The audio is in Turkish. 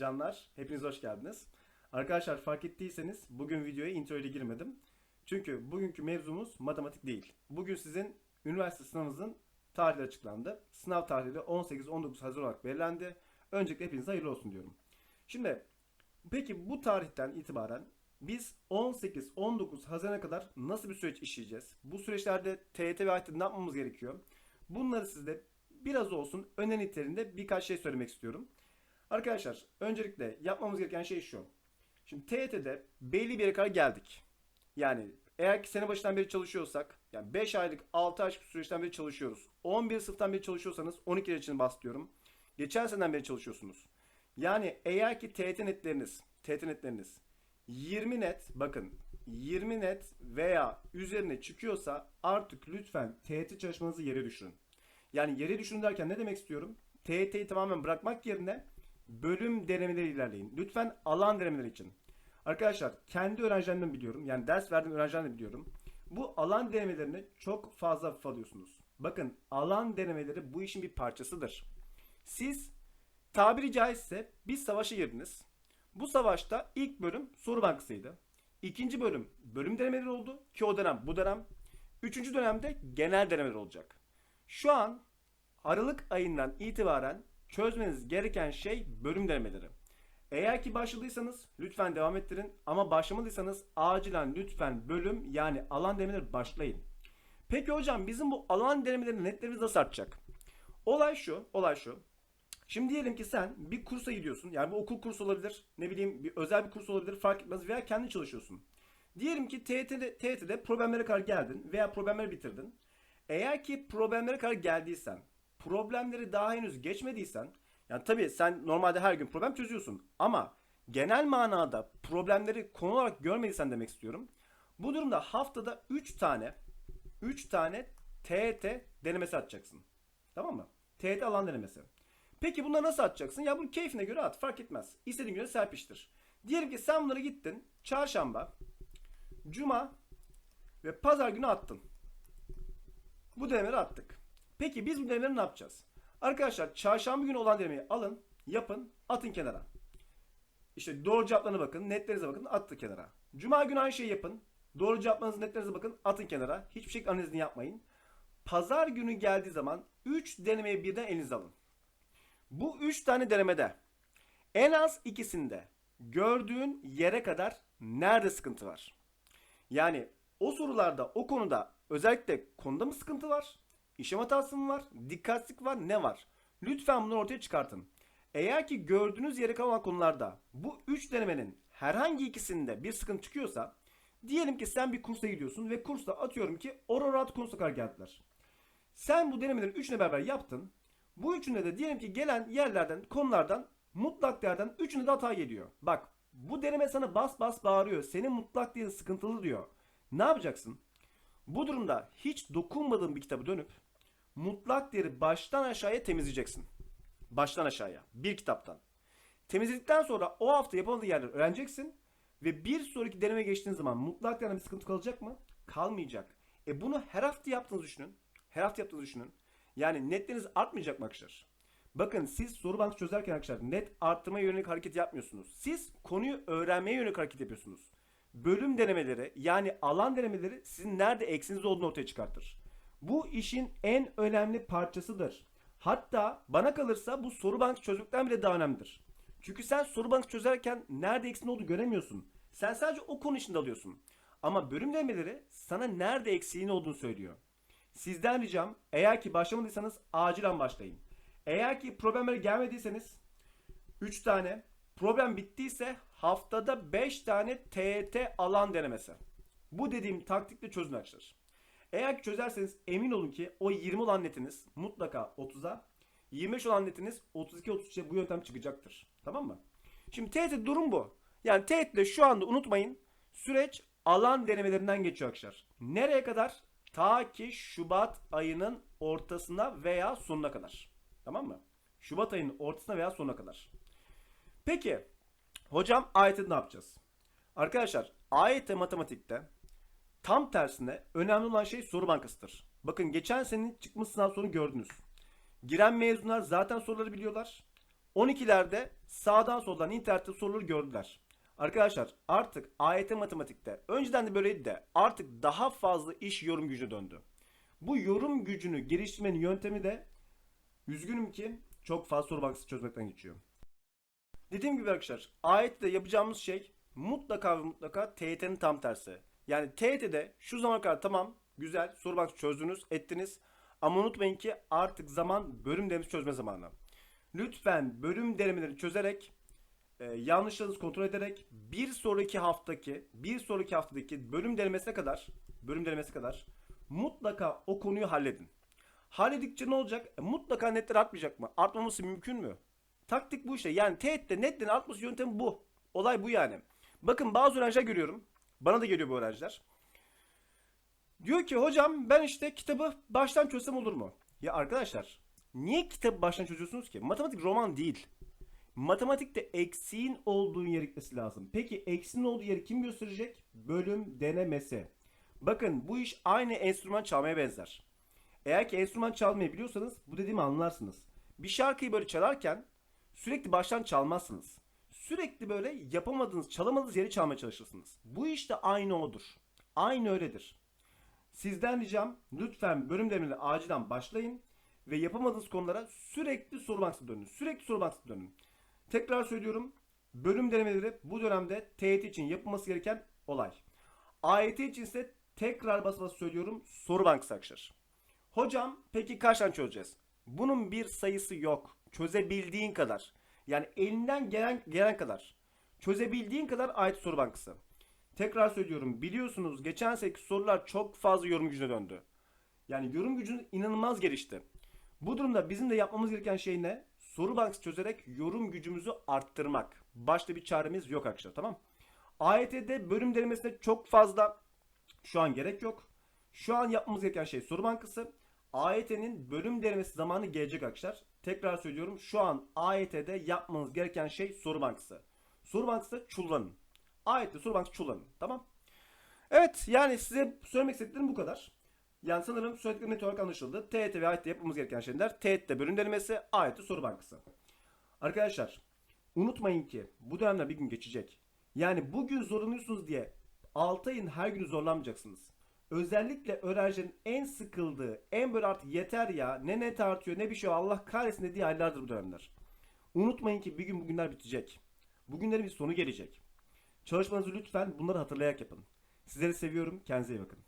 canlar. Hepiniz hoş geldiniz. Arkadaşlar fark ettiyseniz bugün videoya intro ile girmedim. Çünkü bugünkü mevzumuz matematik değil. Bugün sizin üniversite sınavınızın tarihleri açıklandı. Sınav tarihleri 18-19 Haziran olarak belirlendi. Öncelikle hepinize hayırlı olsun diyorum. Şimdi peki bu tarihten itibaren biz 18-19 Haziran'a kadar nasıl bir süreç işleyeceğiz? Bu süreçlerde TYT ve AYT ne yapmamız gerekiyor? Bunları sizde biraz olsun önem niteliğinde birkaç şey söylemek istiyorum. Arkadaşlar öncelikle yapmamız gereken şey şu. Şimdi TYT'de belli bir yere kadar geldik. Yani eğer ki sene başından beri çalışıyorsak yani 5 aylık 6 aylık süreçten beri çalışıyoruz. 11 sınıftan beri çalışıyorsanız 12 için bahsediyorum. Geçen seneden beri çalışıyorsunuz. Yani eğer ki TYT netleriniz, TYT netleriniz 20 net bakın 20 net veya üzerine çıkıyorsa artık lütfen TYT çalışmanızı yere düşürün. Yani yere düşürün derken ne demek istiyorum? TYT'yi tamamen bırakmak yerine bölüm denemeleri ilerleyin. Lütfen alan denemeleri için. Arkadaşlar kendi öğrencilerimden biliyorum. Yani ders verdiğim öğrencilerimden biliyorum. Bu alan denemelerini çok fazla hafife. Bakın alan denemeleri bu işin bir parçasıdır. Siz tabiri caizse bir savaşa girdiniz. Bu savaşta ilk bölüm soru bankasıydı. İkinci bölüm bölüm denemeleri oldu ki o dönem bu dönem. Üçüncü dönemde genel denemeler olacak. Şu an Aralık ayından itibaren çözmeniz gereken şey bölüm denemeleri. Eğer ki başladıysanız lütfen devam ettirin ama başlamadıysanız acilen lütfen bölüm yani alan denemeleri başlayın. Peki hocam bizim bu alan denemelerinin netlerimiz nasıl artacak? Olay şu, olay şu. Şimdi diyelim ki sen bir kursa gidiyorsun. Yani bu okul kursu olabilir, ne bileyim bir özel bir kurs olabilir fark etmez veya kendi çalışıyorsun. Diyelim ki TYT'de, TYT'de problemlere kadar geldin veya problemleri bitirdin. Eğer ki problemlere kadar geldiysen, problemleri daha henüz geçmediysen, yani tabii sen normalde her gün problem çözüyorsun ama genel manada problemleri konu olarak görmediysen demek istiyorum. Bu durumda haftada 3 tane 3 tane TET denemesi atacaksın. Tamam mı? TET alan denemesi. Peki bunları nasıl atacaksın? Ya bunu keyfine göre at fark etmez. İstediğin göre serpiştir. Diyelim ki sen bunları gittin çarşamba, cuma ve pazar günü attın. Bu denemeleri attık. Peki biz bu denemeleri ne yapacağız? Arkadaşlar çarşamba günü olan denemeyi alın, yapın, atın kenara. İşte doğru cevaplarına bakın, netlerinize bakın, attı kenara. Cuma günü aynı şeyi yapın. Doğru cevaplarınızı, netlerinize bakın, atın kenara. Hiçbir şey analizini yapmayın. Pazar günü geldiği zaman 3 denemeyi birden elinize alın. Bu 3 tane denemede en az ikisinde gördüğün yere kadar nerede sıkıntı var? Yani o sorularda o konuda özellikle konuda mı sıkıntı var? İşlem hatası mı var? Dikkatsizlik var? Ne var? Lütfen bunları ortaya çıkartın. Eğer ki gördüğünüz yere kalan konularda bu 3 denemenin herhangi ikisinde bir sıkıntı çıkıyorsa diyelim ki sen bir kursa gidiyorsun ve kursta atıyorum ki Ororat konusuna kadar geldiler. Sen bu denemelerin üçüne beraber yaptın. Bu üçünde de diyelim ki gelen yerlerden, konulardan mutlak değerden üçüne de hata geliyor. Bak bu deneme sana bas bas bağırıyor. Senin mutlak değeri sıkıntılı diyor. Ne yapacaksın? Bu durumda hiç dokunmadığın bir kitabı dönüp mutlak değeri baştan aşağıya temizleyeceksin. Baştan aşağıya. Bir kitaptan. Temizledikten sonra o hafta yapamadığın yerleri öğreneceksin. Ve bir sonraki deneme geçtiğin zaman mutlak değerden bir sıkıntı kalacak mı? Kalmayacak. E bunu her hafta yaptığınızı düşünün. Her hafta yaptığınızı düşünün. Yani netleriniz artmayacak mı arkadaşlar? Bakın siz soru bankası çözerken arkadaşlar net arttırmaya yönelik hareket yapmıyorsunuz. Siz konuyu öğrenmeye yönelik hareket yapıyorsunuz. Bölüm denemeleri yani alan denemeleri sizin nerede eksiniz olduğunu ortaya çıkartır. Bu işin en önemli parçasıdır. Hatta bana kalırsa bu soru bankası çözmekten bile daha önemlidir. Çünkü sen soru bankası çözerken nerede eksin olduğunu göremiyorsun. Sen sadece o konu içinde alıyorsun. Ama bölüm denemeleri sana nerede eksiğin olduğunu söylüyor. Sizden ricam eğer ki başlamadıysanız acilen başlayın. Eğer ki problemlere gelmediyseniz 3 tane problem bittiyse haftada 5 tane TET alan denemesi. Bu dediğim taktikle çözün arkadaşlar. Eğer ki çözerseniz emin olun ki o 20 olan netiniz mutlaka 30'a 25 olan netiniz 32-33'e bu yöntem çıkacaktır. Tamam mı? Şimdi TET durum bu. Yani TET'de şu anda unutmayın süreç alan denemelerinden geçiyor arkadaşlar. Nereye kadar? Ta ki Şubat ayının ortasına veya sonuna kadar. Tamam mı? Şubat ayının ortasına veya sonuna kadar. Peki hocam AYT'de ne yapacağız? Arkadaşlar AYT matematikte tam tersine önemli olan şey soru bankasıdır. Bakın geçen senenin çıkmış sınav sorunu gördünüz. Giren mezunlar zaten soruları biliyorlar. 12'lerde sağdan soldan internette soruları gördüler. Arkadaşlar artık AYT matematikte önceden de böyleydi de artık daha fazla iş yorum gücü döndü. Bu yorum gücünü geliştirmenin yöntemi de üzgünüm ki çok fazla soru bankası çözmekten geçiyor. Dediğim gibi arkadaşlar AYT'de yapacağımız şey mutlaka ve mutlaka TYT'nin tam tersi. Yani TYT'de şu zamana kadar tamam güzel soru bankası çözdünüz ettiniz ama unutmayın ki artık zaman bölüm denemesi çözme zamanı. Lütfen bölüm denemelerini çözerek e, yanlışlarınızı kontrol ederek bir sonraki haftaki bir sonraki haftadaki bölüm denemesine kadar bölüm denemesine kadar mutlaka o konuyu halledin. Halledikçe ne olacak? E, mutlaka netler artmayacak mı? Artmaması mümkün mü? Taktik bu işte. Yani teğette netlerin artması yöntemi bu. Olay bu yani. Bakın bazı öğrenciler görüyorum. Bana da geliyor bu öğrenciler. Diyor ki hocam ben işte kitabı baştan çözsem olur mu? Ya arkadaşlar niye kitabı baştan çözüyorsunuz ki? Matematik roman değil. Matematikte eksiğin olduğu yer gitmesi lazım. Peki eksiğin olduğu yeri kim gösterecek? Bölüm denemesi. Bakın bu iş aynı enstrüman çalmaya benzer. Eğer ki enstrüman çalmayı biliyorsanız bu dediğimi anlarsınız. Bir şarkıyı böyle çalarken sürekli baştan çalmazsınız. Sürekli böyle yapamadığınız, çalamadığınız yeri çalmaya çalışırsınız. Bu işte aynı odur. Aynı öyledir. Sizden ricam lütfen bölüm denemeli acilen başlayın ve yapamadığınız konulara sürekli soru bankası dönün. Sürekli soru bankası dönün. Tekrar söylüyorum. Bölüm denemeleri bu dönemde TYT için yapılması gereken olay. AYT için ise tekrar basa basa söylüyorum soru bankası arkadaşlar. Hocam peki kaç tane çözeceğiz? Bunun bir sayısı yok. Çözebildiğin kadar. Yani elinden gelen gelen kadar. Çözebildiğin kadar ait soru bankası. Tekrar söylüyorum biliyorsunuz geçen seneki sorular çok fazla yorum gücüne döndü. Yani yorum gücünüz inanılmaz gelişti. Bu durumda bizim de yapmamız gereken şey ne? Soru bankası çözerek yorum gücümüzü arttırmak. Başka bir çaremiz yok arkadaşlar tamam? AYT'de bölüm denemesine çok fazla şu an gerek yok. Şu an yapmamız gereken şey soru bankası. AYT'nin bölüm denemesi zamanı gelecek arkadaşlar. Tekrar söylüyorum şu an AYT'de yapmanız gereken şey soru bankası. Soru bankası çullanın. AYT'de soru bankası çullanın. Tamam. Evet yani size söylemek istediklerim bu kadar. Yani sanırım söylediklerim net olarak anlaşıldı. TET ve AYT'de yapmamız gereken şeyler TET'te bölüm denemesi, AYT'de soru bankası. Arkadaşlar unutmayın ki bu dönemler bir gün geçecek. Yani bugün zorlanıyorsunuz diye 6 ayın her günü zorlanmayacaksınız. Özellikle öğrencinin en sıkıldığı, en böyle artık yeter ya ne net artıyor ne bir şey Allah kahretsin dediği aylardır bu dönemler. Unutmayın ki bir gün bugünler bitecek. Bugünlerin bir sonu gelecek. Çalışmanızı lütfen bunları hatırlayarak yapın. Sizleri seviyorum. Kendinize iyi bakın.